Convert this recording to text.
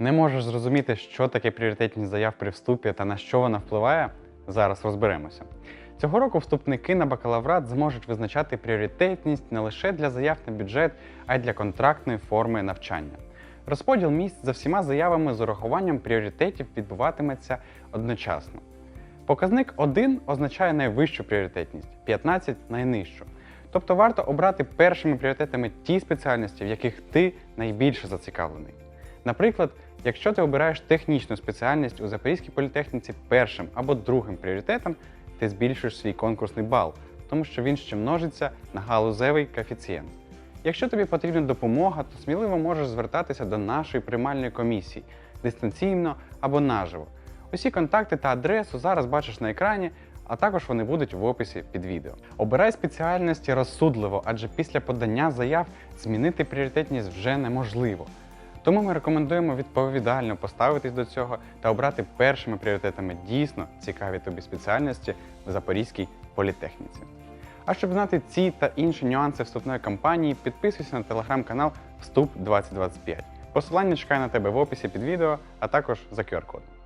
Не можеш зрозуміти, що таке пріоритетність заяв при вступі та на що вона впливає? Зараз розберемося. Цього року вступники на бакалаврат зможуть визначати пріоритетність не лише для заяв на бюджет, а й для контрактної форми навчання. Розподіл місць за всіма заявами з урахуванням пріоритетів відбуватиметься одночасно. Показник 1 означає найвищу пріоритетність, 15 найнижчу. Тобто варто обрати першими пріоритетами ті спеціальності, в яких ти найбільше зацікавлений. Наприклад, якщо ти обираєш технічну спеціальність у Запорізькій політехніці першим або другим пріоритетом, ти збільшуєш свій конкурсний бал, тому що він ще множиться на галузевий коефіцієнт. Якщо тобі потрібна допомога, то сміливо можеш звертатися до нашої приймальної комісії дистанційно або наживо. Усі контакти та адресу зараз бачиш на екрані, а також вони будуть в описі під відео. Обирай спеціальності розсудливо, адже після подання заяв змінити пріоритетність вже неможливо. Тому ми рекомендуємо відповідально поставитись до цього та обрати першими пріоритетами дійсно цікаві тобі спеціальності в Запорізькій політехніці. А щоб знати ці та інші нюанси вступної кампанії, підписуйся на телеграм-канал Вступ 2025. Посилання чекає на тебе в описі під відео, а також за QR-кодом.